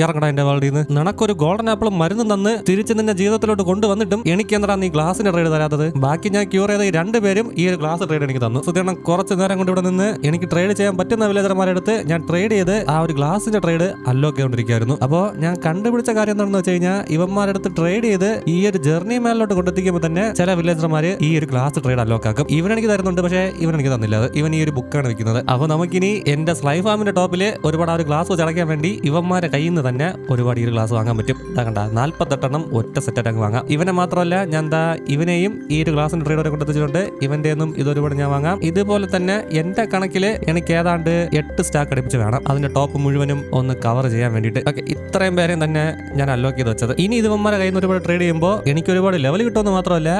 ഇറങ്ങടാ എന്റെ വേൾഡിൽ നിന്ന് നിനക്കൊരു ഗോൾഡൻ ആപ്പിൾ മരുന്ന് തന്ന് തിരിച്ച് നിന്റെ ജീവിതത്തിലോട്ട് കൊണ്ടുവന്നിട്ടും എനിക്ക് എന്താ നീ ഗ്ലാസിന് ട്രേഡ് തരാത്തത്? ബാക്കി ഞാൻ ക്യൂർ ചെയ്ത രണ്ടുപേരും ഈ ഒരു ഗ്ലാസ് ട്രേഡ് എനിക്ക് തന്നു. സുധീരണം കുറച്ച് നേരം കൊണ്ട് ഇവിടെ നിന്ന് എനിക്ക് ട്രേഡ് ചെയ്യാൻ പറ്റുന്ന വില്ലേജർമാരെ അടുത്ത് ഞാൻ ട്രേഡ് ചെയ്ത് ആ ഒരു ഗ്ലാസിന്റെ ട്രേഡ് ചെയ്തുകൊണ്ടിരിക്കുകയായിരുന്നു അപ്പോൾ ഞാൻ കണ്ടുപിടിച്ച കാര്യം എന്താണെന്ന് വെച്ച് കഴിഞ്ഞാൽ ഇവന്മാരെടുത്ത് ട്രേഡ് ചെയ്ത് ഈ ഒരു ജേർണി മേലോട്ട് കൊണ്ടെത്തിക്കുമ്പോൾ തന്നെ ചില വില്ലേജർമാർ ഈ ഒരു ഗ്ലാസ് ട്രേഡ് അലോക്ക് ആക്കും. ഇവൻ എനിക്ക് തരുന്നുണ്ട് പക്ഷേ ഇവനെനിക്ക് തന്നില്ല. ഇവൻ ഈ ഒരു ബുക്കാണ് വെക്കുന്നത്. അപ്പോൾ നമുക്കിനി എന്റെ സ്ലൈ ഫാമിന്റെ ടോപ്പിൽ ഒരുപാട് ആ ഒരു ഗ്ലാസ് വെച്ച് അടയ്ക്കാൻ വേണ്ടി ഇവന്മാരെ കയ്യിൽ നിന്ന് തന്നെ ഒരുപാട് ഈ ഒരു ഗ്ലാസ് വാങ്ങാൻ പറ്റും. ഇതാ കണ്ട നാല്പത്തെട്ടെണ്ണം ഒറ്റ സെറ്റായിട്ട് അങ്ങ് വാങ്ങാം. ഇവനെ മാത്രമല്ല ഞാൻ എന്താ ഇവനെയും ഈ ഒരു ഗ്ലാസിന്റെ ട്രേഡ് വരെ കൊണ്ടെത്തിച്ചിട്ടുണ്ട് ഇവന്റെ ഒന്നും ഇതൊരുപാട് ഞാൻ വാങ്ങാം. ഇതുപോലെ തന്നെ എന്റെ കണക്കിൽ എനിക്ക് ഏതാണ്ട് എട്ട് സ്റ്റാക്ക് അടുപ്പിച്ച് വേണം. അതിന്റെ ടോപ്പ് മുഴുവനും ഒന്ന് കവർ ചെയ്യാൻ വേണ്ടിയിട്ട്. ഓക്കെ ഇത്രയും പേരെയും തന്നെ ഞാൻ അലോക്ക് ചെയ്ത് വെച്ചത്. ഇനി ഇത് ഇവന്മാരെ കയ്യിൽ നിന്ന് ഒരുപാട് ട്രേഡ് ചെയ്യുമ്പോൾ എനിക്ക് ഒരുപാട് ലെവൽ കിട്ടുമെന്ന് മാത്രമല്ല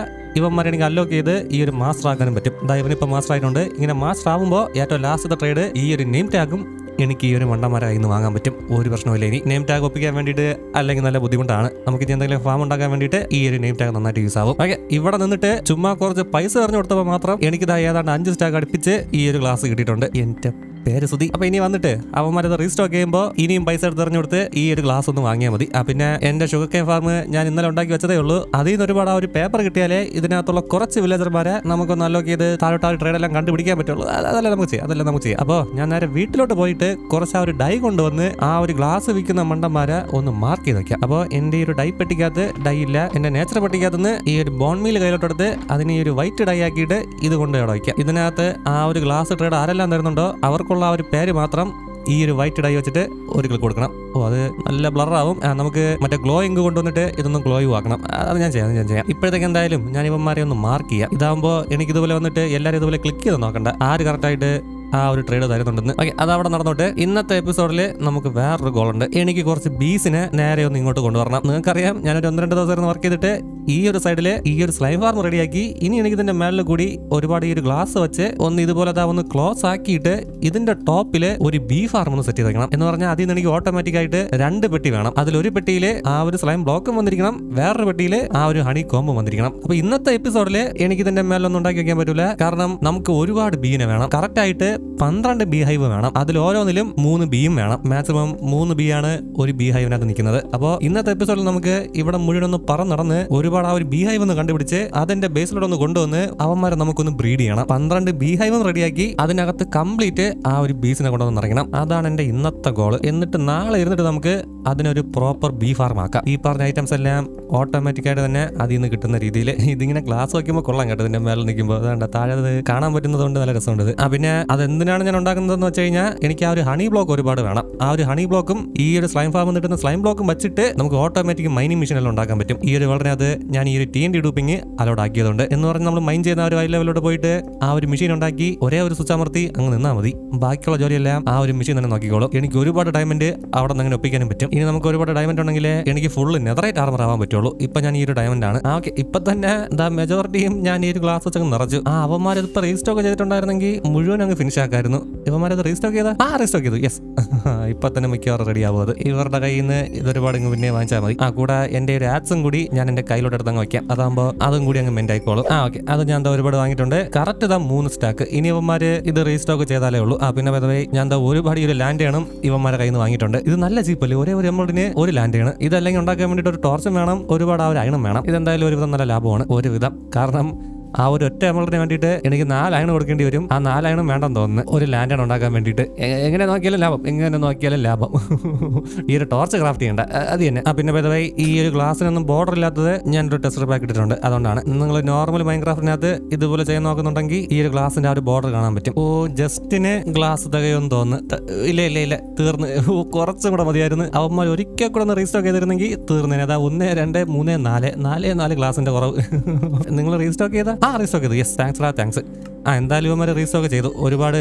ഇവന്മാരെ എനിക്ക് അലോക്ക് ചെയ്ത് ഈ ഒരു മാസ്റ്റർ ആക്കാനും പറ്റും. ഇതാ ഇവനിപ്പോൾ മാസ്റ്റർ ആയിട്ടുണ്ട്. ഇങ്ങനെ മാസ്റ്റർ ആവുമ്പോൾ ഏറ്റവും ലാസ്റ്റത്തെ ട്രേഡ് ഈ ഒരു നെയിം ടാഗും എനിക്ക് ഈ ഒരു മണ്ടന്മാരായി നിന്ന് വാങ്ങാൻ പറ്റും. ഒരു പ്രശ്നമില്ല ഇനി. നെയിം ടാഗ് ഒപ്പിക്കാൻ വേണ്ടിയിട്ട് അല്ലെങ്കിൽ നല്ല ബുദ്ധിമുട്ടാണ്. നമുക്ക് ഇനി എന്തെങ്കിലും ഫാം ഉണ്ടാക്കാൻ വേണ്ടിയിട്ട് ഈ ഒരു നെയിം ടാഗ് നന്നായിട്ട് യൂസ് ആവും. ഓക്കെ ഇവിടെ നിന്നിട്ട് ചുമ്മാ കുറച്ച് പൈസ പറഞ്ഞു കൊടുത്തപ്പോൾ മാത്രം എനിക്കിതാ ഏതാണ്ട് അഞ്ച് സ്റ്റാഗ് അടുപ്പിച്ച് ഈ ഒരു ഗ്ലാസ് കിട്ടിയിട്ടുണ്ട്. എന്റെ പേര് സുധി. അപ്പൊ ഇനി വന്നിട്ട് അവന്മാരത് റീസ്റ്റോക്ക് ചെയ്യുമ്പോൾ ഇനിയും പൈസ എടുത്ത് എറിഞ്ഞുകൊടുത്ത് ഈ ഒരു ഗ്ലാസ് ഒന്ന് വാങ്ങിയാൽ മതി. പിന്നെ എന്റെ ഷുഗർ കെയർ ഫാം ഞാൻ ഇന്നലെ ഉണ്ടാക്കി വെച്ചതേ ഉള്ളൂ. അതിൽ നിന്ന് ഒരുപാട് ആ ഒരു പേപ്പർ കിട്ടിയാലേ ഇതിനകത്തുള്ള കുറച്ച് വില്ലേജർമാരെ നമുക്ക് അലോക്ക് ചെയ്ത് താഴോട്ട് ട്രേഡ് എല്ലാം കണ്ടുപിടിക്കാൻ പറ്റുള്ളൂ. അത് അതല്ല നമുക്ക് ചെയ്യാം അതല്ല നമുക്ക് ചെയ്യാം. അപ്പോൾ ഞാൻ നേരെ വീട്ടിലോട്ട് പോയിട്ട് കുറച്ച് ആ ഒരു ഡൈ കൊണ്ടുവന്ന് ആ ഒരു ഗ്ലാസ് വിൽക്കുന്ന മണ്ടന്മാരെ ഒന്ന് മാർക്ക് ചെയ്ത് വെക്കാം. അപ്പോൾ എന്റെ ഈ ഒരു ഡൈ പെട്ടിക്കകത്ത് ഡൈ ഇല്ല എന്റെ നേച്ചർ പെട്ടിക്കകത്ത് ഈ ഒരു ബോൺമീൽ കയ്യിലോട്ടെടുത്ത് അതിന് ഈ ഒരു വൈറ്റ് ഡൈ ആക്കിയിട്ട് ഇത് കൊണ്ട് അവിടെ വയ്ക്കാം ഇതിനകത്ത് ആ ഒരു ഗ്ലാസ് ട്രേഡ് ആരെല്ലാം തരുന്നുണ്ടോ അവർക്കുള്ള ആ ഒരു പേര് മാത്രം ഈ ഒരു വൈറ്റ് ഡൈ വെച്ചിട്ട് ഒരു ക്ലിക്ക് കൊടുക്കണം. ഓ അത് നല്ല ബ്ലറാവും നമുക്ക് മറ്റേ ഗ്ലോ ഇങ്ക് കൊണ്ടുവന്നിട്ട് ഇതൊന്നും ഗ്ലോയും ആക്കണം. അത് ഞാൻ ചെയ്യാം ഞാൻ ചെയ്യാം. ഇപ്പോഴത്തേക്ക് എന്തായാലും ഞാൻ ഇവന്മാരെ ഒന്ന് മാർക്ക് ചെയ്യാം. ഇതാകുമ്പോൾ എനിക്ക് ഇതുപോലെ വന്നിട്ട് എല്ലാവരും ഇതുപോലെ ക്ലിക്ക് ചെയ്ത് നോക്കണ്ട. ആര് കറക്റ്റായിട്ട് ആ ഒരു ട്രേഡ് തരുന്നുണ്ടെന്ന്. ഓക്കെ അത് അവിടെ നടന്നോട്ടെ. ഇന്നത്തെ എപ്പിസോഡിൽ നമുക്ക് വേറൊരു ഗോൾ ഉണ്ട്. എനിക്ക് കുറച്ച് ബീസിനെ നേരെ ഒന്ന് ഇങ്ങോട്ട് കൊണ്ടുവരണം. നിങ്ങൾക്കറിയാം ഞാനൊരു ഒന്ന് രണ്ട് ദിവസം വർക്ക് ചെയ്തിട്ട് ഈ ഒരു സൈഡിൽ ഈ ഒരു സ്ലൈം ഫാർം റെഡിയാക്കി ഇനി എനിക്ക് ഇതിന്റെ മേളിൽ കൂടി ഒരുപാട് ഈ ഒരു ഗ്ലാസ് വെച്ച് ഒന്ന് ഇതുപോലെ ഒന്ന് ക്ലോസ് ആക്കിയിട്ട് ഇതിന്റെ ടോപ്പിൽ ഒരു ബീ ഫാർം ഒന്ന് സെറ്റ് ചെയ്തേക്കണം. എന്ന് പറഞ്ഞാൽ അതിൽ നിന്ന് എനിക്ക് ഓട്ടോമാറ്റിക് ആയിട്ട് രണ്ട് പെട്ടി വേണം. അതിൽ ഒരു പെട്ടിയിൽ ആ ഒരു സ്ലൈം ബ്ലോക്കും വന്നിരിക്കണം. വേറൊരു പെട്ടിയിൽ ആ ഒരു ഹണി കോമ്പും വന്നിരിക്കണം. അപ്പൊ ഇന്നത്തെ എപ്പിസോഡിൽ എനിക്ക് ഇതിന്റെ മേലൊന്നും ഉണ്ടാക്കി വെക്കാൻ പറ്റില്ല കാരണം നമുക്ക് ഒരുപാട് ബീനെ വേണം. കറക്റ്റ് ആയിട്ട് പന്ത്രണ്ട് ബി ഹൈവ് വേണം. അതിൽ ഓരോന്നിലും മൂന്ന് ബിയും വേണം. മാക്സിമം മൂന്ന് ബി ആണ് ഒരു ബി ഹൈവിനകത്ത് നിൽക്കുന്നത്. അപ്പോൾ ഇന്നത്തെ എപ്പിസോഡിൽ നമുക്ക് ഇവിടെ മുഴുവൻ ഒന്ന് പറന്നടന്ന് ഒരുപാട് ആ ഒരു ബി ഹൈവ് ഒന്ന് കണ്ടുപിടിച്ച് അതിന്റെ ബേസിലൂടെ ഒന്ന് കൊണ്ടുവന്ന് അവന്മാരെ നമുക്കൊന്ന് ബ്രീഡ് ചെയ്യണം. പന്ത്രണ്ട് ബി ഹൈവ് റെഡിയാക്കി അതിനകത്ത് കംപ്ലീറ്റ് ആ ഒരു ബീസിനെ കൊണ്ടുവന്ന് നിറയ്ക്കണം. അതാണ് എന്റെ ഇന്നത്തെ ഗോൾ എന്നിട്ട് നാളെ ഇരുന്നിട്ട് നമുക്ക് അതിനൊരു പ്രോപ്പർ ബീ ഫാർം ആക്കാം. ഈ പറഞ്ഞ ഐറ്റംസ് എല്ലാം ഓട്ടോമാറ്റിക് ആയിട്ട് തന്നെ അതിൽ നിന്ന് കിട്ടുന്ന രീതിയിൽ. ഇതിങ്ങനെ ഗ്ലാസ് വയ്ക്കുമ്പോൾ കൊള്ളാം കേട്ടോ ഇതിന്റെ മേലെ നിൽക്കുമ്പോൾ അതുകൊണ്ട് താഴെ അത് കാണാൻ പറ്റുന്നതുകൊണ്ട് നല്ല രസമുണ്ട്. ആ പിന്നെ അതെന്തിനാണ് ഞാൻ ഉണ്ടാക്കുന്നതെന്ന് വെച്ച് കഴിഞ്ഞാൽ എനിക്ക് ആ ഒരു ഹണി ബ്ലോക്ക് ഒരുപാട് വേണം. ആ ഒരു ഹണി ബ്ലോക്കും ഈ ഒരു സ്ലൈം ഫാമിൽ കിട്ടുന്ന സ്ലൈം ബ്ലോക്കും വെച്ചിട്ട് നമുക്ക് ഓട്ടോമാറ്റിക് മൈനിങ് എല്ലാം ഉണ്ടാക്കാൻ പറ്റും. ഈ ഒരു വളരെ അത് ഞാൻ ഈ ഒരു ടി എൻ ഡി ഡൂപ്പിങ് അലോഡ് ആക്കിയതുണ്ട് എന്ന് പറഞ്ഞാൽ നമ്മൾ മൈൻ ചെയ്യുന്ന ഒരു ഹൈ ലെവലിലോട്ട് പോയിട്ട് ആ ഒരു മെഷീൻ ഉണ്ടാക്കി ഒരേ ഒരു സ്വിച്ച് അമർത്തി അങ്ങ് നിന്നാൽ മതി. ബാക്കിയുള്ള ജോലിയെല്ലാം ആ ഒരു മെഷീൻ തന്നെ നോക്കിക്കോളും. എനിക്ക് ഒരുപാട് ഡയമണ്ട് അവിടെ നിന്ന് അങ്ങനെ ഒപ്പിക്കാനും പറ്റും. ഇനി നമുക്ക് ഒരുപാട് ഡയമണ്ട് ഉണ്ടെങ്കിൽ എനിക്ക് ഫുൾ നെതറായിട്ട് ആർമർ ആവാൻ പറ്റുള്ളൂ. ഇപ്പൊ ഞാൻ ഈ ഒരു ഡയമണ്ട് ആണ്. ഓക്കെ ഇപ്പൊ തന്നെ ദ മെജോറിറ്റിയും ഞാൻ ഈ ഒരു ഗ്ലാസ് വെച്ചങ്ങ് നിറച്ചു. ആ അവന്മാർ ഇപ്പൊ റീസ്റ്റോക്ക് ചെയ്തിട്ടുണ്ടായിരുന്നെങ്കിൽ മുഴുവൻ അങ്ങ് ഫിനിഷ് ആക്കായിരുന്നു ഇവന്മാരത് റീസ്റ്റോക്ക് ചെയ്താ? ആ റീസ്റ്റോക്ക് ചെയ്തു. യെസ് ഇപ്പൊ തന്നെ മിക്കവാറും റെഡി ആവും അത്. ഇവരുടെ കയ്യിൽ നിന്ന് ഇതൊരുപാട് ഇങ്ങ് പിന്നെ വാങ്ങിച്ചാൽ മതി. ആ കൂടെ എന്റെ ഒരു ആപ്സും കൂടി ഞാൻ എന്റെ കയ്യിലോട്ട് എടുത്ത് വെക്കാം. അതാകുമ്പോൾ അതും കൂടി അങ്ങ് മെന്റ് ആയിക്കോളും ആ ഓക്കെ അത് ഞാൻ എന്താ ഒരുപാട് വാങ്ങിയിട്ടുണ്ട്. കറക്റ്റ് ഇതാ മൂന്ന് സ്റ്റാക്ക് ഇനി ഇവന്മാര് ഇത് റീസ്റ്റോക്ക് ചെയ്താലേ ഉള്ളൂ. ആ പിന്നെ പദവേ ഞാൻ എന്താ ഒരുപാട് ഒരു ലാൻഡ് ചെയ്യണം ഇവന്മാരെ കയ്യിൽ നിന്ന് വാങ്ങിയിട്ടുണ്ട്. ഇത് നല്ല ചീപ്പല്ലേ ഒരേ ഒരു എമൗണ്ടിന് ഒരു ലാൻഡ് ചെയ്യണം ഇതല്ലെങ്കിൽ ഉണ്ടാക്കാൻ വേണ്ടിയിട്ട് ഒരു ടോർച്ചും വേണം. ഒരുപാട് ആ ഒരു അയണം വേണം. ഇതെന്തായാലും ഒരുവിധം നല്ല ലാഭമാണ്. ഒരുവിധം. കാരണം ആ ഒരു ഒറ്റ എമൗണ്ടിന് വേണ്ടിയിട്ട് എനിക്ക് നാല് അയൺ കൊടുക്കേണ്ടി വരും. ആ നാല് അയണും വേണ്ടെന്ന് തോന്നുന്നു. ഒരു ലാൻഡാണ് ഉണ്ടാക്കാൻ വേണ്ടിയിട്ട്. എങ്ങനെ നോക്കിയാലും ലാഭം. എങ്ങനെ നോക്കിയാലും ലാഭം. ഈ ഒരു ടോർച്ച് ക്രാഫ്റ്റ് ചെയ്യേണ്ട. അത് തന്നെ. ആ പിന്നെ പദവായി ഈ ഒരു ഗ്ലാസ്സിനൊന്നും ബോർഡർ ഇല്ലാത്തത് ഒരു ടെസ്റ്റർ പാക്ക് ഇട്ടിട്ടുണ്ട്. അതുകൊണ്ടാണ്. നിങ്ങൾ നോർമൽ മൈൻക്രാഫ്റ്റിനകത്ത് ഇതുപോലെ ചെയ്യാൻ നോക്കുന്നുണ്ടെങ്കിൽ ഈ ഒരു ഗ്ലാസിന്റെ ആ ഒരു ബോർഡർ കാണാൻ പറ്റും. ഓ ജസ്റ്റിന് ഗ്ലാസ് തകയൊന്നും തോന്നുന്നു. ഇല്ല ഇല്ല ഇല്ല. തീർന്ന്. കുറച്ചും കൂടെ മതിയായിരുന്നു. അവന്മാർ ഒരിക്കൽ കൂടെ ഒന്ന് റീസ്റ്റോക്ക് ചെയ്തിരുന്നെങ്കിൽ തീർന്നേനെ. അതാ ഒന്ന് രണ്ട് മൂന്ന് നാല്. നാല് നാല് ഗ്ലാസിന്റെ കുറവ്. നിങ്ങൾ റീസ്റ്റോക്ക് ചെയ്താ? ആ റീസ്റ്റോക്ക് ചെയ്തു. യെസ് താങ്ക്സ് ആ താങ്ക്സ് ആ എന്തായാലും ഇവന്മാർ റീസ്റ്റോക്ക് ചെയ്തു. ഒരുപാട്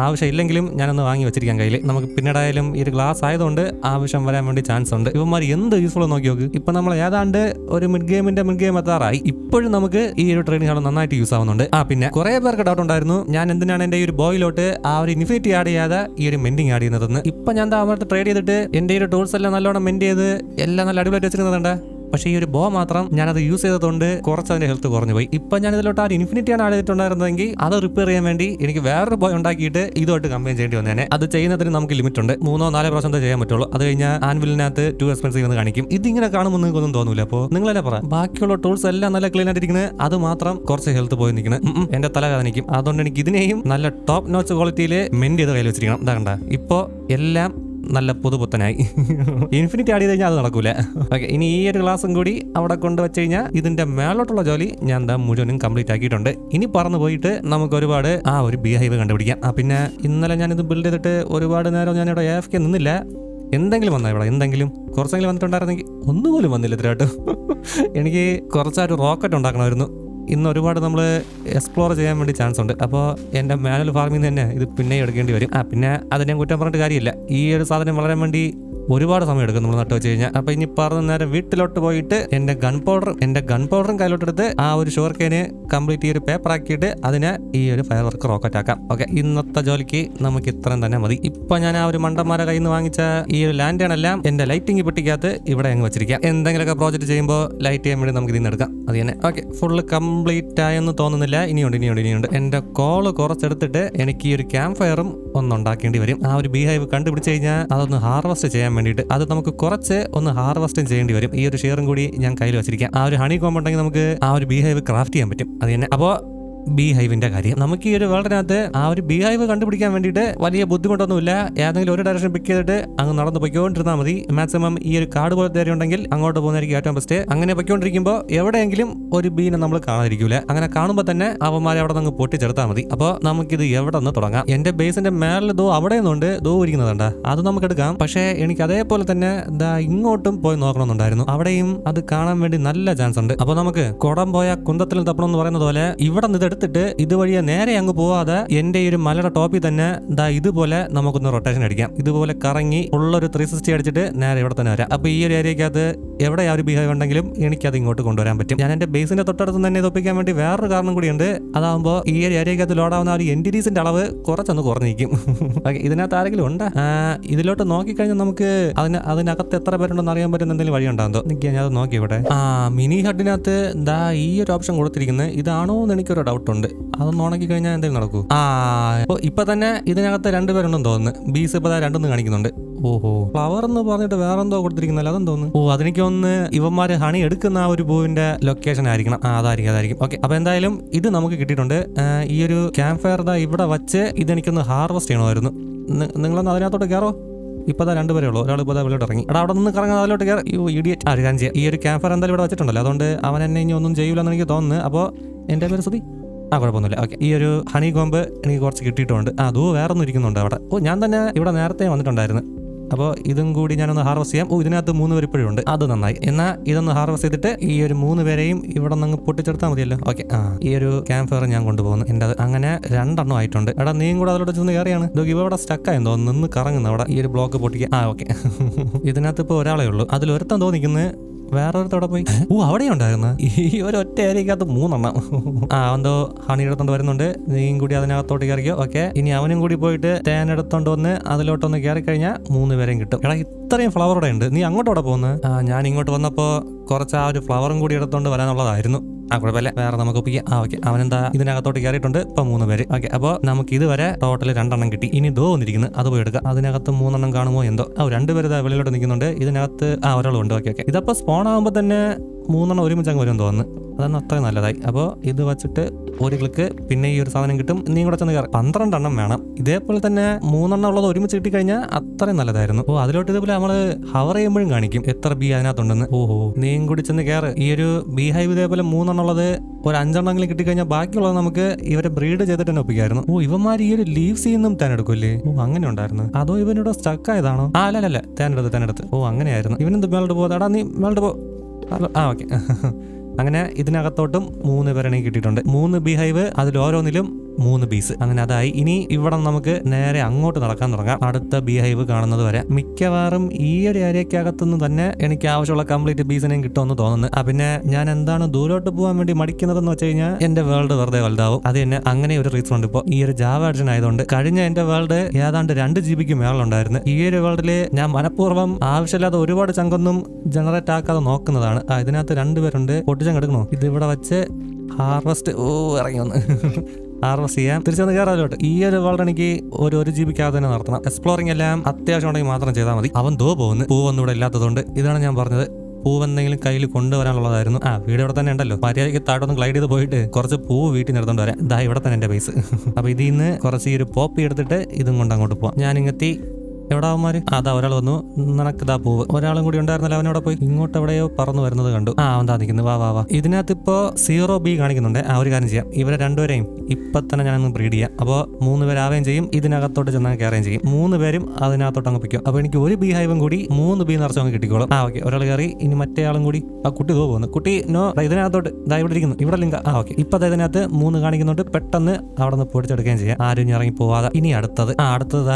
ആവശ്യമില്ലെങ്കിലും ഞാനൊന്ന് വാങ്ങി വെച്ചിരിക്കാൻ കയ്യിൽ നമുക്ക് പിന്നീടായാലും ഈ ഒരു ഗ്ലാസ് ആയതുകൊണ്ട് ആവശ്യം വരാൻ വേണ്ടി ചാൻസ് ഉണ്ട്. ഇവന്മാർ എന്ത് യൂസ്ഫുൾ നോക്കി നോക്ക്. ഇപ്പൊ നമ്മൾ ഏതാണ്ട് ഒരു മിഡ് ഗെയിമിന്റെ മിഡ് ഗെയിം എത്താറായി. ഇപ്പോഴും നമുക്ക് ഈ ഒരു ട്രെയിനിങ് ഹാൾ നന്നായിട്ട് യൂസ് ആവുന്നുണ്ട്. ആ പിന്നെ കുറെ പേർക്ക് ഡൗട്ട് ഉണ്ടായിരുന്നു. ഞാൻ എന്തിനാണ് എന്റെ ഈ ഒരു ബോയിലോട്ട് ആ ഒരു ഇൻഫിനിറ്റി ആഡ് ചെയ്യാതെ ഈ ഒരു മെൻഡിങ് ആഡ് ചെയ്യുന്നതെന്ന്. ഇപ്പൊ ഞാൻ താമരത്ത് ട്രേഡ് ചെയ്തിട്ട് എന്റെ ഈ ഒരു ടൂൾസ് എല്ലാം നല്ലോണം മെൻഡ് ചെയ്ത് എല്ലാം നല്ല അടിപൊളിയായിട്ട് വെച്ചിരുന്നതുണ്ട് പക്ഷേ ഈ ഒരു ബോ മാത്രം ഞാനത് യൂസ് ചെയ്തതുകൊണ്ട് കുറച്ച് അതിന്റെ ഹെൽത്ത് കുറഞ്ഞു പോയി ഇപ്പൊ ഞാൻ ഇതിലോട്ട് ആ ഇൻഫിനിറ്റി ആണ് ആഡ് ചെയ്തിട്ടുണ്ടായിരുന്നതെങ്കിൽ അത് റിപ്പയർ ചെയ്യാൻ വേണ്ടി എനിക്ക് വേറൊരു ബോയ് ഉണ്ടാക്കിയിട്ട് ഇതുമായിട്ട് കമ്പയിൻ ചെയ്യേണ്ടി വന്നേനെ. അത് ചെയ്യുന്നതിന് നമുക്ക് ലിമിറ്റ് ഉണ്ട്. മൂന്നോ നാലോ പ്രാവശ്യം ചെയ്യാൻ പറ്റുള്ളൂ. അത് കഴിഞ്ഞാൽ ആൻവിലിനകത്ത് ടു എക്സ്പെൻസീവ് എന്ന് കാണിക്കും. ഇതിങ്ങനെ കാണുമ്പോൾ നിങ്ങൾക്ക് ഒന്നും അപ്പോ അപ്പോൾ നിങ്ങൾ തന്നെ പറ. ബാക്കിയുള്ള ടൂൾസ് എല്ലാം നല്ല ക്ലീൻ ആയിട്ടിരിക്കുന്നത് അത് മാത്രം കുറച്ച് ഹെൽത്ത് പോയി നിൽക്കുന്നത് എന്റെ തല കാണിക്കും അതുകൊണ്ട് എനിക്ക് ഇതിനെയും നല്ല ടോപ്പ് നോച്ച് ക്വാളിറ്റിയിൽ മെന്റ് ചെയ്ത് കയ്യിൽ വെച്ചിരിക്കണം. ഇതാ കണ്ട. ഇപ്പോൾ എല്ലാം നല്ല പുതുപുത്തനായി. ഇൻഫിനിറ്റി ചെയ്ത് കഴിഞ്ഞാൽ അത് നടക്കൂല. ഓക്കെ ഇനി ഈ ഒരു ഗ്ലാസും കൂടി അവിടെ കൊണ്ട് വെച്ച് കഴിഞ്ഞാൽ ഇതിന്റെ മേളോട്ടുള്ള ജോലി ഞാൻ എന്താ മുഴുവനും കംപ്ലീറ്റ് ആക്കിയിട്ടുണ്ട്. ഇനി പറന്ന് പോയിട്ട് നമുക്ക് ഒരുപാട് ആ ഒരു ബിഹേവ് കണ്ടുപിടിക്കാം. ആ പിന്നെ ഇന്നലെ ഞാനിത് ബിൽഡ് ചെയ്തിട്ട് ഒരുപാട് നേരം ഞാൻ ഇവിടെ എഫ് കെ നിന്നില്ല. എന്തെങ്കിലും വന്നാ ഇവിടെ? എന്തെങ്കിലും? കുറച്ചെങ്കിലും വന്നിട്ടുണ്ടായിരുന്നെങ്കിൽ ഒന്നുപോലും വന്നില്ല ഇതിലായിട്ട് എനിക്ക് കുറച്ചായിട്ട് റോക്കറ്റ് ഉണ്ടാക്കണമായിരുന്നു. ഇന്ന് ഒരുപാട് നമ്മൾ എക്സ്പ്ലോർ ചെയ്യാൻ വേണ്ടി ചാൻസ് ഉണ്ട്. അപ്പോൾ എന്റെ മാനുവൽ നിന്ന് തന്നെ ഇത് പിന്നെയും എടുക്കേണ്ടി വരും. ആ പിന്നെ അതിനെ കുറ്റം പറഞ്ഞിട്ട് കാര്യമില്ല. ഈ ഒരു സാധനം വളരാൻ വേണ്ടി ഒരുപാട് സമയം എടുക്കും നമ്മൾ നട്ടു വെച്ച് കഴിഞ്ഞാൽ. അപ്പോൾ ഇനി പറഞ്ഞ നേരം വീട്ടിലോട്ട് പോയിട്ട് എന്റെ ഗൺ പൗഡർ എന്റെ ഗൺ പൗഡറും കയ്യിലോട്ടെടുത്ത് ആ ഒരു ഷുഗർ കേന് കംപ്ലീറ്റ് ഈ ഒരു പേപ്പർ ആക്കിയിട്ട് അതിനെ ഈ ഒരു ഫയർ വർക്ക് റോക്കറ്റ് ആക്കാം. ഓക്കെ ഇന്നത്തെ ജോലിക്ക് നമുക്ക് ഇത്രയും തന്നെ മതി. ഇപ്പൊ ഞാൻ ആ ഒരു മണ്ടന്മാരെ കയ്യിൽ നിന്ന് വാങ്ങിച്ച ഈ ഒരു ലാൻഡേണെല്ലാം എന്റെ ലൈറ്റിംഗ് പെട്ടിക്കകത്ത് ഇവിടെ അങ്ങ് വെച്ചിരിക്കാം. എന്തെങ്കിലുമൊക്കെ പ്രോജക്റ്റ് ചെയ്യുമ്പോൾ ലൈറ്റ് ചെയ്യാൻ വേണ്ടി നമുക്ക് ഇതിന്ന് എടുക്കാം. അത് തന്നെ. ഓക്കെ ഫുള്ള് കംപ്ലീറ്റ് ആയെന്ന് തോന്നുന്നില്ല. ഇനിയുണ്ട് ഇനിയുണ്ട് ഇനിയുണ്ട്. എന്റെ കോൾ കുറച്ചെടുത്തിട്ട് എനിക്ക് ഈ ഒരു ക്യാമ്പ് ഫയറും ഒന്നുണ്ടാക്കേണ്ടി വരും. ആ ഒരു ബീഹൈവ് കണ്ടുപിടിച്ച് കഴിഞ്ഞാൽ അതൊന്ന് ഹാർവെസ്റ്റ് ചെയ്യാൻ വേണ്ടിയിട്ട് അത് നമുക്ക് കുറച്ച് ഒന്ന് ഹാർവസ്റ്റും ചെയ്യേണ്ടി വരും. ഈ ഒരു ഷെയറും കൂടി ഞാൻ കയ്യിൽ വെച്ചിരിക്കാം. ആ ഒരു ഹണി കോമ്പ് ഉണ്ടെങ്കിൽ നമുക്ക് ആ ഒരു ബിഹേവ് ക്രാഫ്റ്റ് ചെയ്യാൻ പറ്റും. അത് തന്നെ. അപ്പോൾ ബീ ഹൈവിന്റെ കാര്യം. നമുക്ക് ഈ ഒരു വേൾഡിനകത്ത് ആ ഒരു ബീ ഹൈവ് കണ്ടുപിടിക്കാൻ വേണ്ടിയിട്ട് വലിയ ബുദ്ധിമുട്ടൊന്നുമില്ല. ഏതെങ്കിലും ഒരു ഡയറക്ഷൻ പിക്ക് ചെയ്തിട്ട് അങ്ങ് നടന്ന് പൊയ്ക്കൊണ്ടിരുന്നാൽ മതി. മാക്സിമം ഈ ഒരു കാട് പോലത്തെ ഏരിയ ഉണ്ടെങ്കിൽ അങ്ങോട്ട് പോകുന്നതായിരിക്കും ഏറ്റവും ബെസ്റ്റ് അങ്ങനെ പൊയ്ക്കൊണ്ടിരിക്കുമ്പോൾ എവിടെയെങ്കിലും ഒരു ബീനെ നമ്മൾ കാണാതിരിക്കൂല. അങ്ങനെ കാണുമ്പോൾ തന്നെ അവന്മാരെ അവിടെ നിന്ന് പൊട്ടിച്ചെടുത്താൽ മതി. അപ്പോൾ നമുക്കിത് എവിടെ നിന്ന് തുടങ്ങാം? എന്റെ ബേസിന്റെ മേളിൽ ദോ അവിടെ നിന്നുണ്ട്. ദോ ഇരിക്കുന്നതുണ്ട് അത് നമുക്ക് എടുക്കാം. പക്ഷേ എനിക്ക് അതേപോലെ തന്നെ ദാ ഇങ്ങോട്ടും പോയി നോക്കണമെന്നുണ്ടായിരുന്നു. അവിടെയും അത് കാണാൻ വേണ്ടി നല്ല ചാൻസ് ഉണ്ട്. അപ്പോൾ നമുക്ക് കുടം പോയ കുന്തത്തിൽ തപ്പണം എന്ന് പറയുന്നത് പോലെ ഇവിടെ നിന്ന് എടുത്തിട്ട് ഇതുവഴിയെ നേരെ അങ്ങ് പോവാതെ എന്റെ ഒരു മലയുടെ ടോപ്പിൽ തന്നെ ദാ ഇതുപോലെ നമുക്കൊന്ന് റൊട്ടേഷൻ അടിക്കാം. ഇതുപോലെ കറങ്ങി ഉള്ളൊരു ത്രീ സിക്സ്റ്റി അടിച്ചിട്ട് നേരെ ഇവിടെ തന്നെ വരാം. അപ്പോൾ ഈ ഒരു ഏരിയക്കകത്ത് എവിടെ ആ ഒരു ബിഹേവ് ഉണ്ടെങ്കിലും എനിക്കത് ഇങ്ങോട്ട് കൊണ്ടുവരാൻ പറ്റും. ഞാൻ എന്റെ ബേസിന്റെ തൊട്ടടുത്ത് തന്നെ തൊപ്പിക്കാൻ വേണ്ടി വേറൊരു കാരണം കൂടിയുണ്ട്. അതാകുമ്പോൾ ഈ ഒരു ഏരിയക്കകത്ത് ലോഡാവുന്ന ആ ഒരു എന്റിറ്റീസിന്റെ അളവ് കുറച്ചൊന്ന് കുറഞ്ഞിരിക്കും. ഇതിനകത്ത് ആരെങ്കിലും ഉണ്ട്? ഇതിലോട്ട് നോക്കിക്കഴിഞ്ഞാൽ നമുക്ക് അതിന് അതിനകത്ത് എത്ര പേരുണ്ടെന്ന് അറിയാൻ പറ്റുന്ന എന്തെങ്കിലും വഴി ഉണ്ടാകുന്നോ നിൽക്കുക ഞാൻ അത് നോക്കി ഇവിടെ. ആ മിനി ഹഡിനകത്ത് ദാ ഈ ഒരു ഓപ്ഷൻ കൊടുത്തിരിക്കുന്നത് ഇതാണോ എന്ന് എനിക്കൊരു ഡൗട്ട് ഉണ്ട്. അതൊന്ന് ഉണക്കി കഴിഞ്ഞാൽ എന്തെങ്കിലും നടക്കൂ. ആ ഇപ്പൊ ഇപ്പൊ തന്നെ ഇതിനകത്ത് രണ്ടുപേരുണ്ടെന്ന് തോന്നുന്നു. ബീസ് ഇപ്പൊ രണ്ടെന്ന് കാണിക്കുന്നുണ്ട്. ഓഹോ. ഫ്ലവർ എന്ന് പറഞ്ഞിട്ട് വേറെ എന്തോ കൊടുത്തിരിക്കുന്നല്ലോ? അതെന്ന് തോന്നുന്നു. ഓ അതെനിക്ക് ഒന്ന് ഇവന്മാര് ഹണി എടുക്കുന്ന ആ ഒരു പൂവിന്റെ ലൊക്കേഷൻ ആയിരിക്കണം. ആ അതായിരിക്കും അതായിരിക്കും. ഓക്കെ അപ്പൊ എന്തായാലും ഇത് നമുക്ക് കിട്ടിയിട്ടുണ്ട്. ഈ ഒരു ക്യാമ്പ് ഫയർ ദാ ഇവിടെ വച്ച് ഇതെനിക്കൊന്ന് ഹാർവസ്റ്റ് ചെയ്യണമായിരുന്നു. നിങ്ങളൊന്ന് അതിനകത്തോട്ട് കയറോ ഇപ്പൊ ദാ രണ്ടുപേരേ ഉള്ളൂ. ഒരാൾ ഇപ്പോൾ വെളിയോട്ട് ഇറങ്ങി. എടാ അവിടെ നിന്ന് കറങ്ങാൻ അതിലോട്ട് കയറി യു ഇഡിയറ്റ് ആ ഈ ഒരു ക്യാമ്പ് ഫയർ എന്തായാലും ഇവിടെ വെച്ചിട്ടുണ്ടല്ലോ. അതുകൊണ്ട് അവൻ എന്നെ ഇനി ഒന്നും ചെയ്യൂലെന്ന് എനിക്ക് തോന്നുന്നു. അപ്പോൾ എന്റെ പേര് സുധി. ആ കുഴപ്പമൊന്നുമില്ല. ഓക്കെ. ഈ ഒരു ഹണി കോമ്പ് എനിക്ക് കുറച്ച് കിട്ടിയിട്ടുണ്ട്. അതോ വേറെ ഒന്നും ഇരിക്കുന്നുണ്ട് അവിടെ. ഓ ഞാൻ തന്നെ ഇവിടെ നേരത്തെ വന്നിട്ടുണ്ടായിരുന്നു. അപ്പോൾ ഇതും കൂടി ഞാനൊന്ന് ഹാർവസ്റ്റ് ചെയ്യാം. ഓ ഇതിനകത്ത് മൂന്ന് പേര് ഇപ്പോഴും ഉണ്ട്. അത് നന്നായി. എന്നാൽ ഇതൊന്ന് ഹാർവസ്റ്റ് ചെയ്തിട്ട് ഈ ഒരു മൂന്ന് പേരെയും ഇവിടെ നിന്ന് പൊട്ടിച്ചെടുത്താൽ മതിയല്ലോ. ഓക്കെ ആ. ഈ ഒരു ക്യാമ്പ് ഫയർ ഞാൻ കൊണ്ടുപോകുന്നു. എന്റെ അങ്ങനെ രണ്ടെണ്ണം ആയിട്ടുണ്ട്. എടാ നീയും കൂടെ അതിലോട്ട് ചെന്ന് കയറിയാണ്. ഇതൊക്കെ ഇവിടെ സ്റ്റക്കായെന്ന് തോന്നുന്നു. നിന്ന് കറങ്ങുന്നു അവിടെ ഈ ഒരു ബ്ലോക്ക് പൊട്ടിക്കുക ആ ഓക്കെ. ഇതിനകത്ത് ഇപ്പോൾ ഒരാളേ ഉള്ളൂ. അതിലൊരുത്തം തോന്നിക്കുന്നത് വേറൊരിടത്തോടെ പോയി. ഓ അവിടെ ഉണ്ടായിരുന്നു. ഈ ഒരു ഒറ്റ ഏരിയക്കകത്ത് മൂന്നെണ്ണം. ആ എന്തോ ഹണി എടുത്തോണ്ട് വരുന്നുണ്ട്. നീയും കൂടി അതിനകത്തോട്ട് കയറിക്കോ. ഓക്കെ. ഇനി അവനും കൂടി പോയിട്ട് തേൻ എടുത്തോണ്ട് വന്ന് അതിലോട്ടൊന്ന് കയറി കഴിഞ്ഞാൽ മൂന്ന് പേരെയും കിട്ടും. എടാ ഇത്രയും ഫ്ലവർ ഇവിടെ ഉണ്ട്. നീ അങ്ങോട്ടോടെ പോകുന്നത് ഞാൻ ഇങ്ങോട്ട് വന്നപ്പോൾ കുറച്ച് ആ ഒരു ഫ്ലവറും കൂടി എടുത്തോണ്ട് വരാനുള്ളതായിരുന്നു. ആ കുഴപ്പമില്ല. വേറെ നമുക്ക് ഒപ്പിക്കാം. ആ ഓക്കെ. അവനെന്താ ഇതിനകത്തോട്ട് കയറിയിട്ടുണ്ട്. ഇപ്പൊ മൂന്ന് പേര്. ഓക്കെ അപ്പോൾ നമുക്ക് ഇതുവരെ ടോട്ടൽ രണ്ടെണ്ണം കിട്ടി. ഇനി ദോ വന്നിരിക്കുന്നു. അത് പോയി എടുക്കാം. അതിനകത്ത് മൂന്നെണ്ണം കാണുമോ എന്തോ? ആ രണ്ടുപേര് വെളിയിലോട്ട് നിൽക്കുന്നുണ്ട്. ഇതിനകത്ത് ആ ഒരാളുണ്ട് ഓക്കെ ഓക്കെ. ഇതപ്പോ സ്പോൺ ആകുമ്പോൾ തന്നെ മൂന്നെണ്ണം ഒരുമിച്ച് അങ്ങ് വരും തോന്നുന്നു. അതാണ് അത്രയും നല്ലതായി. അപ്പോൾ ഇത് വെച്ചിട്ട് ഒരു ക്ലിക്ക് പിന്നെ ഈ ഒരു സാധനം കിട്ടും. നീ കൂടെ ചെന്ന് കയറി. പന്ത്രണ്ടെണ്ണം വേണം. ഇതേപോലെ തന്നെ മൂന്നെണ്ണം ഉള്ളത് ഒരുമിച്ച് കിട്ടിക്കഴിഞ്ഞാൽ അത്രയും നല്ലതായിരുന്നു. ഓ അതിലോട്ട് ഇതേപോലെ നമ്മൾ ഹവർ ചെയ്യുമ്പോഴും കാണിക്കും. എത്ര ബി അതിനകത്തുണ്ടെന്ന്. ഓഹോ. നീയും കൂടി ചെന്ന് കയറ്. ഈ ഒരു ബീഹൈവ് ഇതേപോലെ മൂന്നെണ്ണം ഉള്ളത് ഒരു അഞ്ചെണ്ണെങ്കിലും കിട്ടിക്കഴിഞ്ഞാൽ ബാക്കിയുള്ളത് നമുക്ക് ഇവരെ ബ്രീഡ് ചെയ്തിട്ട് തന്നെ ഒപ്പിക്കായിരുന്നു. ഓ ഇവന്മാർ ഈ ഒരു ലീവ്സ് നിന്നും തേൻ എടുക്കൂലേ ഓ അങ്ങനെ ഉണ്ടായിരുന്നു. അതോ ഇവനിവിടെ സ്റ്റക്ക് ആയതാണോ? ആ അല്ല അല്ല, തേനെടുത്ത് തേനെടുത്ത്. ഓ അങ്ങനെയായിരുന്നു. ഇവനെന്ത് മേളോട്ട് പോകാതാടാ നീ മേളോട്ട് പോ. ആ ഓക്കെ. അങ്ങനെ ഇതിനകത്തോട്ടും മൂന്ന് പേരെ എനിക്ക് കിട്ടിയിട്ടുണ്ട്. മൂന്ന് ബിഹൈവ് അതിൽ ഓരോന്നിലും മൂന്ന് പീസ് അങ്ങനെ അതായി. ഇനി ഇവിടെ നമുക്ക് നേരെ അങ്ങോട്ട് നടക്കാൻ തുടങ്ങാം. അടുത്ത ബിഹൈവ് കാണുന്നത് വരെ. മിക്കവാറും ഈ ഒരു ഏരിയക്കകത്തുനിന്ന് തന്നെ എനിക്ക് ആവശ്യമുള്ള കംപ്ലീറ്റ് ബീസിനെയും കിട്ടുമെന്ന് തോന്നുന്നു. ആ പിന്നെ ഞാൻ എന്താണ് ദൂരോട്ട് പോകാൻ വേണ്ടി മടിക്കുന്നതെന്ന് വെച്ച് കഴിഞ്ഞാൽ എന്റെ വേൾഡ് വെറുതെ വലുതാവും. അത് തന്നെ അങ്ങനെ ഒരു റീസൺ ഉണ്ട്. ഇപ്പോൾ ഈ ഒരു ജാവ എഡിഷൻ ആയതുകൊണ്ട് കഴിഞ്ഞ എന്റെ വേൾഡ് ഏതാണ്ട് രണ്ട് ജി ബിക്ക് മേളുണ്ടായിരുന്നു ഈ ഒരു വേൾഡിൽ ഞാൻ മനഃപൂർവം ആവശ്യമില്ലാതെ ഒരുപാട് ചങ്കൊന്നും ജനറേറ്റ് ആക്കാതെ നോക്കുന്നതാണ്. ഇതിനകത്ത് രണ്ടുപേരുണ്ട് പൊട്ടിച്ചങ്ങ് എടുക്കണോ? ഇത് ഇവിടെ വെച്ച് ഹാർവസ്റ്റ് ഓ ഇറങ്ങി വന്ന്. ഹാർവസ്റ്റ് ചെയ്യാം. തിരിച്ചൊന്ന് കയറാലോട്ട് ഈ ഒരു വേൾഡ് എനിക്ക് ഒരു ഒരു ജീവിക്കാതെ തന്നെ നടത്തണം. എക്സ്പ്ലോറിംഗ് എല്ലാം അത്യാവശ്യം ഉണ്ടെങ്കിൽ മാത്രം ചെയ്താൽ മതി. അവൻ ദോ പോകുന്നു. പൂവൊന്നും ഇവിടെ ഇല്ലാത്തതുകൊണ്ട്. ഇതാണ് ഞാൻ പറഞ്ഞത്. പൂവെന്തെങ്കിലും കയ്യിൽ കൊണ്ടുവരാനുള്ളതായിരുന്നു. ആ വീട് ഇവിടെ തന്നെ ഉണ്ടല്ലോ. മര്യാദയ്ക്ക് താഴോന്ന് ഗ്ലൈഡ് ചെയ്ത് പോയിട്ട് കുറച്ച് പൂവ് വീട്ടിൽ നിർത്തോണ്ട് വരാം. ഇതാ ഇവിടെ തന്നെ എന്റെ പൈസ അപ്പോൾ ഇതിൽ നിന്ന് കുറച്ച് ഈ ഒരു പോപ്പി എടുത്തിട്ട് ഇതും കൊണ്ട് അങ്ങോട്ട് പോവാം. ഞാൻ ഇങ്ങെത്തി എവിടെ അവന്മാര് അതാ ഒരാൾ വന്നു. നിനക്കിതാ പൂവ്. ഒരാളും കൂടി ഉണ്ടായിരുന്നല്ലോ അവനോടെ പോയി. ഇങ്ങോട്ട് എവിടെയോ പറന്നു വരുന്നത് കണ്ടു. ആ അവൻ താതിക്കുന്നു വാ വാ വാ. ഇതിനകത്ത് ഇപ്പോ സീറോ ബി കാണിക്കുന്നുണ്ട്. ആ ഒരു കാര്യം ചെയ്യാം. ഇവരെ രണ്ടുപേരെയും ഇപ്പൊ തന്നെ ഞാനൊന്ന് ബ്രീഡ് ചെയ്യാം. അപ്പോൾ മൂന്ന് പേരാവുകയും ചെയ്യും. ഇതിനകത്തോട്ട് ചെന്നാൽ കയറുകയും ചെയ്യും. മൂന്ന് പേരും അതിനകത്തോട്ട് അങ്ങ് പിക്കും അപ്പോൾ എനിക്ക് ഒരു ബി ഹൈവും കൂടി മൂന്ന് ബി നിറച്ചു അങ്ങ് കിട്ടിക്കോളും. ആ ഓക്കെ. ഒരാൾ കയറി ഇനി മറ്റേ ആളും കൂടി. ആ കുട്ടി പോകുന്നു. കുട്ടി നോ ഇതിനകത്തോട്ട്. ദാ ഇവിടെ ഇരിക്കുന്നു. ഇവിടെ ലിങ്ക ആ ഓക്കെ. ഇപ്പൊ ഇതിനകത്ത് മൂന്ന് കാണിക്കുന്നുണ്ട്. പെട്ടെന്ന് അവിടെ നിന്ന് പൊടിച്ചെടുക്കുകയും ചെയ്യാം. ആരും ഇറങ്ങി പോവാതെ. ഇനി അടുത്തത്. ആ അടുത്തത്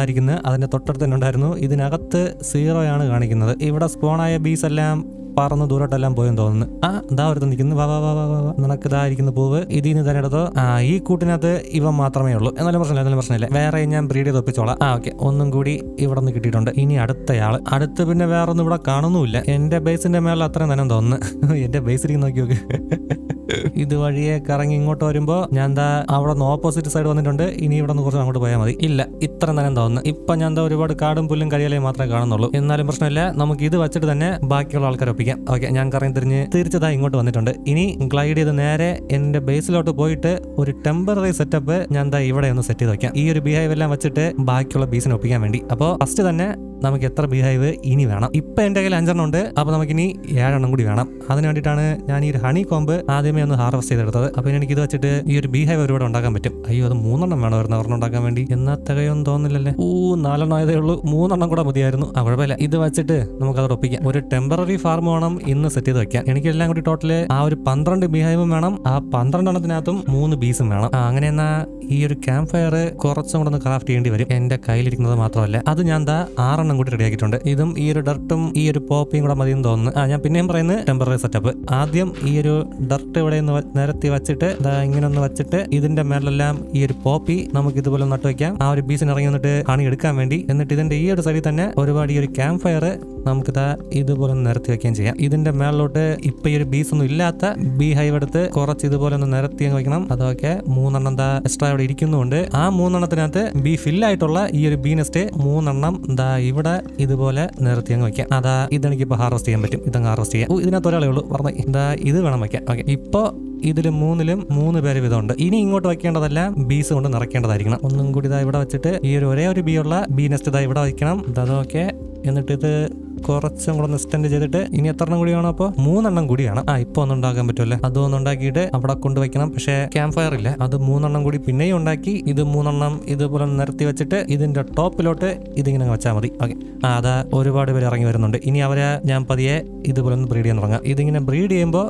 അതിന്റെ തൊട്ടടുത്ത് ഉണ്ടായിരുന്നു. ഇതിനകത്ത് സീറോയാണ് കാണിക്കുന്നത്. ഇവിടെ സ്പോണായ ബീസ് എല്ലാം പറന്ന് ദൂരോട്ടെല്ലാം പോയെന്ന് തോന്നുന്നു. ആ ഇതാ ഒരുത്ത് നിൽക്കുന്നു. വാ വാ വാ വാ വാ. നിനക്ക് ഇതായിരിക്കുന്ന പൂവ് ഇതിൽ നിന്ന് തന്നെ എടുത്തോ? ആ ഈ കൂട്ടിനകത്ത് ഇവ മാത്രമേ ഉള്ളൂ. എന്നാലും പ്രശ്നമില്ല എന്നാലും പ്രശ്നമില്ല. വേറെ ഞാൻ ബ്രീഡ് ചെയ്ത് ഒപ്പിച്ചോളാം. ആ ഓക്കെ ഒന്നും കൂടി ഇവിടെ നിന്ന് കിട്ടിയിട്ടുണ്ട്. ഇനി അടുത്തയാൾ അടുത്ത് പിന്നെ വേറെ ഒന്നും ഇവിടെ കാണുന്നുമില്ല. എന്റെ ബേസിന്റെ മേലെ അത്രയും തന്നെ തോന്നുന്നു. എന്റെ ബേസിലേക്ക് നോക്കി നോക്ക്. ഇത് വഴിയെ കറങ്ങി ഇങ്ങോട്ട് വരുമ്പോ ഞാൻ എന്താ അവിടെ നിന്ന് ഓപ്പോസിറ്റ് സൈഡ് വന്നിട്ടുണ്ട്. ഇനി ഇവിടെ നിന്ന് കുറച്ച് അങ്ങോട്ട് പോയാൽ മതി. ഇല്ല ഇത്ര തന്നെ തോന്നുന്നു. ഇപ്പൊ ഞാൻ എന്താ ഒരുപാട് കാടും പുല്ലും കരിയാലേ മാത്രമേ കാണുന്നുള്ളൂ. എന്നാലും പ്രശ്നമില്ല. നമുക്ക് ഇത് വെച്ചിട്ട് തന്നെ ബാക്കിയുള്ള ആൾക്കാരെ ഒപ്പിക്കാം. ഓക്കെ ഞാൻ കറങ്ങി തിരിഞ്ഞ് തിരിച്ചതായി ഇങ്ങോട്ട് വന്നിട്ടുണ്ട്. ഇനി ഗ്ലൈഡ് ചെയ്ത് നേരെ എന്റെ ബേസിലോട്ട് പോയിട്ട് ഒരു ടെമ്പററി സെറ്റപ്പ് ഞാൻ എന്താ ഇവിടെ ഒന്ന് സെറ്റ് ചെയ്ത് വെക്കാം. ഈ ഒരു ബിഹേവ് എല്ലാം വെച്ചിട്ട് ബാക്കിയുള്ള ബീസിനെ ഒപ്പിക്കാൻ വേണ്ടി. അപ്പോൾ ഫസ്റ്റ് തന്നെ നമുക്ക് എത്ര ബീഹൈവ് ഇനി വേണം. ഇപ്പൊ എന്റെ കയ്യിൽ അഞ്ചെണ്ണം ഉണ്ട് അപ്പൊ നമുക്കിനി ഏഴെണ്ണം കൂടി വേണം. അതിന് വേണ്ടിയിട്ടാണ് ഞാൻ ഈ ഒരു ഹണി കോമ്പ് ആദ്യമേ ഒന്ന് ഹാർവസ്റ്റ് ചെയ്തെടുത്തത്. അപ്പൊ ഇനി എനിക്ക് ഇത് വെച്ചിട്ട് ഈ ഒരു ബീഹൈവ് ഒരുപാട് ഉണ്ടാക്കാൻ പറ്റും. അയ്യോ അത് മൂന്നെണ്ണം വേണമായിരുന്നു ഒരെണ്ണം ഉണ്ടാക്കാൻ വേണ്ടി. എന്നാ തകയൊന്നും തോന്നില്ലല്ലേ ഊ നാലെണ്ണം ആയതേ ഉള്ളൂ. മൂന്നെണ്ണം കൂടെ മതിയായിരുന്നു. ആ കുഴപ്പമില്ല. ഇത് വെച്ചിട്ട് നമുക്ക് അത് ഒപ്പിക്കാം. ഒരു ടെമ്പററി ഫാർമ് വേണം ഇന്ന് സെറ്റ് ചെയ്ത് വെക്കാം എനിക്ക് എല്ലാം കൂടി ടോട്ടൽ ആ ഒരു പന്ത്രണ്ട് ബീഹൈവും വേണം. ആ പന്ത്രണ്ടെണ്ണത്തിനകത്തും മൂന്ന് ബീസും വേണം. അങ്ങനെ എന്നാ ഈ ഒരു ക്യാമ്പ് ഫയർ കുറച്ചും കൂടെ ഒന്ന് ക്രാഫ്റ്റ് ചെയ്യേണ്ടി വരും. എന്റെ കയ്യിലിരിക്കുന്നത് മാത്രമല്ല. അത് ഞാൻ ദാ ആറെണ്ണം കൂടി റെഡിയാക്കിയിട്ടുണ്ട് ഇതും ഈ ഒരു ഡർട്ടും ഈ ഒരു പോപ്പിയും കൂടെ മതിയെന്ന് തോന്നുന്നു. ആ ഞാൻ പിന്നെയും പറയുന്നത് ടെമ്പററി സെറ്റപ്പ് ആദ്യം ഈ ഒരു ഡർട്ട് ഇവിടെ ഒന്ന് നിരത്തി വെച്ചിട്ട് ഇങ്ങനെ ഒന്ന് വെച്ചിട്ട് ഇതിന്റെ മേലെല്ലാം ഈ ഒരു പോപ്പി നമുക്ക് ഇതുപോലെ നട്ടു വെക്കാം. ആ ഒരു ബീസിന് ഇറങ്ങി വന്നിട്ട് കാണി എടുക്കാൻ വേണ്ടി. എന്നിട്ട് ഇതിന്റെ ഈ ഒരു സൈഡിൽ തന്നെ ഒരുപാട് ഈ ഒരു ക്യാമ്പ് ഫയർ നമുക്ക് ദാ ഇതുപോലെ ഒന്ന് നിരത്തി വെക്കുകയും ചെയ്യാം. ഇതിന്റെ മേളിലോട്ട് ഇപ്പൊ ഈ ഒരു ബീസ് ഒന്നും ഇല്ലാത്ത ബി ഹൈവ് എടുത്ത് കുറച്ച് ഇതുപോലെ ഒന്ന് നിരത്തി അങ്ങ് വെക്കണം. അതൊക്കെ മൂന്നെണ്ണം ദാ എക്സ്ട്രാ ഇവിടെ ഇരിക്കുന്നുണ്ട്. ആ മൂന്നെണ്ണത്തിനകത്ത് ബി ഫില്ലായിട്ടുള്ള ഈ ഒരു ബീ നെസ്റ്റ് മൂന്നെണ്ണം ദാ ഇവിടെ ഇതുപോലെ നിർത്തി അങ്ങ് വെക്കാം. അതാ ഇതെനിക്ക് ഇപ്പൊ ഹാർവസ്റ്റ് ചെയ്യാൻ പറ്റും. ഇതങ്ങ് ഹാർവസ്റ്റ് ചെയ്യാം. ഓ, ഇതിനകത്ത് ഒരാളേ ഉള്ളൂ. പറഞ്ഞു. ഇതാ ഇത് വേണം വെക്കാം. ഓക്കെ. ഇപ്പൊ ഇതിൽ മൂന്നിലും മൂന്ന് പേര് വിധമുണ്ട്. ഇനി ഇങ്ങോട്ട് വെക്കേണ്ടതെല്ലാം ബീസ് കൊണ്ട് നിറയ്ക്കേണ്ടതായിരിക്കണം. ഒന്നും കൂടി ഇതാ ഇവിടെ വെച്ചിട്ട് ഈ ഒരു ഒരേ ഒരു ബി ഉള്ള ബി നെസ്റ്റ് ഇതാ ഇവിടെ വയ്ക്കണം ഇതൊക്കെ. എന്നിട്ട് ഇത് കുറച്ചും കൂടെ ഒന്ന് സ്റ്റെൻഡ് ചെയ്തിട്ട് ഇനി എത്ര എണ്ണം കൂടി വേണം അപ്പോൾ മൂന്നെണ്ണം കൂടിയാണ്. ആ ഇപ്പൊ ഒന്ന് ഉണ്ടാക്കാൻ പറ്റുമല്ലേ? അതൊന്നും ഉണ്ടാക്കിയിട്ട് അവിടെ കൊണ്ടുവയ്ക്കണം പക്ഷേ ക്യാമ്പ് ഫയർ ഇല്ല. അത് മൂന്നെണ്ണം കൂടി പിന്നെയും ഉണ്ടാക്കി ഇത് മൂന്നെണ്ണം ഇതുപോലെ നിരത്തി വെച്ചിട്ട് ഇതിന്റെ ടോപ്പിലോട്ട് ഇതിങ്ങനെ വെച്ചാൽ മതി. ഓക്കെ ആ അതാ ഒരുപാട് പേര് ഇറങ്ങി വരുന്നുണ്ട്. ഇനി അവരെ ഞാൻ പതിയെ ഇതുപോലെ ഒന്ന് ബ്രീഡ് ചെയ്യാൻ തുടങ്ങാം. ഇതിങ്ങനെ ബ്രീഡ് ചെയ്യുമ്പോൾ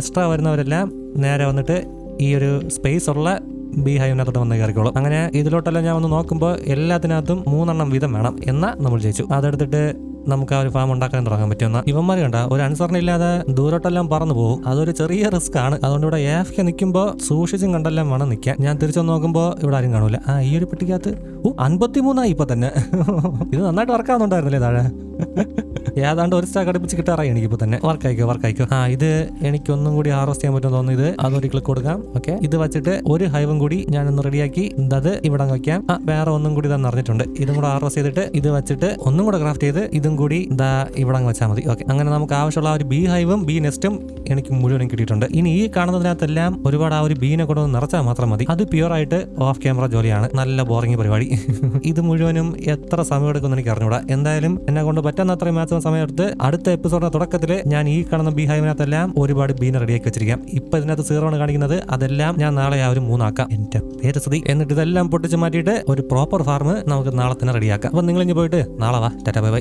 എക്സ്ട്രാ വരുന്നവരെല്ലാം നേരെ വന്നിട്ട് ഈ ഒരു സ്പേസ് ഉള്ള ബി ഹൈവിനകത്തോട്ട് വന്ന് കയറിക്കോളും. അങ്ങനെ ഇതിലോട്ടെല്ലാം ഞാൻ ഒന്ന് നോക്കുമ്പോൾ എല്ലാത്തിനകത്തും മൂന്നെണ്ണം വീതം വേണം. എന്നാൽ നമ്മൾ ജയിച്ചു. അതെടുത്തിട്ട് നമുക്ക് ആ ഒരു ഫാം ഉണ്ടാക്കാൻ തുടങ്ങാൻ പറ്റുന്ന ഇവന്മാർ കണ്ട ഒരു അനുസരണ ഇല്ലാതെ ദൂരോട്ടെല്ലാം പറന്നു പോകും. അതൊരു ചെറിയ റിസ്ക് ആണ്. അതുകൊണ്ട് ഇവിടെ എഫ് നിൽക്കുമ്പോൾ സൂക്ഷിച്ചും കണ്ടെല്ലാം വേണം നിൽക്കാൻ ഞാൻ തിരിച്ചു നോക്കുമ്പോൾ ഇവിടെ ആരും കാണൂല. ആ ഈ ഒരു പെട്ടിക്കകത്ത് ഓ അൻപത്തിമൂന്നായി ഇപ്പൊ തന്നെ. ഇത് നന്നായിട്ട് വർക്കാവുന്നുണ്ടായിരുന്നില്ലേ താഴെ? ഏതാണ്ട് ഒരു സ്റ്റാക്ക് അടുപ്പിച്ച് കിട്ടാറായി എനിക്കിപ്പോ തന്നെ. വർക്ക് ആയിക്കോ വർക്ക് ആയിക്കോ. ആ ഇത് എനിക്ക് ഒന്നും കൂടി ഹാർവസ്റ്റ് ചെയ്യാൻ പറ്റുമെന്ന് തോന്നുന്നു ഇത്. അതൊരു ക്ലിക്ക് കൊടുക്കാം. ഓക്കെ ഇത് വെച്ചിട്ട് ഒരു ഹൈവും കൂടി ഞാൻ ഒന്ന് റെഡിയാക്കി അത് ഇവിടെ വെക്കാം. ആ വേറെ ഒന്നും കൂടി ഇതാ നിറഞ്ഞിട്ടുണ്ട് ഇതും കൂടെ ഹാർവസ്റ്റ് ചെയ്തിട്ട് ഇത് വെച്ചിട്ട് ഒന്നും കൂടെ ക്രാഫ്റ്റ് ചെയ്ത് ഇതും കൂടി ഇതാ ഇവിടെ വെച്ചാൽ മതി. ഓക്കെ അങ്ങനെ നമുക്ക് ആവശ്യമുള്ള ആ ഒരു ബി ഹൈവും ബി നെസ്റ്റും എനിക്ക് മുഴുവനും കിട്ടിയിട്ടുണ്ട്. ഇനി ഈ കാണുന്നതിനകത്തെല്ലാം ഒരുപാട് ആ ഒരു ബീനെ കൊണ്ടൊന്ന് നിറച്ചാൽ മാത്രം മതി. അത് പ്യുവർ ആയിട്ട് ഓഫ് ക്യാമറ ജോലിയാണ്. നല്ല ബോറിംഗ് പരിപാടി. ഇത് മുഴുവനും എത്ര സമയം എടുക്കുമെന്ന് എനിക്ക് അറിഞ്ഞൂടാ എന്തായാലും എന്നെ കൊണ്ട് പറ്റുന്ന അത്രയും മാക്സിമം സമയം എടുത്ത് അടുത്ത എപ്പിസോഡിന്റെ തുടക്കത്തിൽ ഞാൻ ഈ കാണുന്ന ബീഹാവിനകത്തെല്ലാം ഒരുപാട് ബീന റെഡിയാക്കി വെച്ചിരിക്കാം. ഇപ്പൊ ഇതിനകത്ത് സീറോ ആണ് കാണിക്കുന്നത് അതെല്ലാം ഞാൻ നാളെ ആ ഒരു മൂന്നാക്കാം. എന്റെ പേര് സ്ഥിതി എന്നിട്ട് ഇതെല്ലാം പൊട്ടിച്ച് മാറ്റിയിട്ട് ഒരു പ്രോപ്പർ ഫാർമ് നമുക്ക് നാളെ തന്നെ റെഡിയാക്കാം അപ്പൊ നിങ്ങൾ ഇനി പോയിട്ട് നാളെ വാ. Tata bye bye.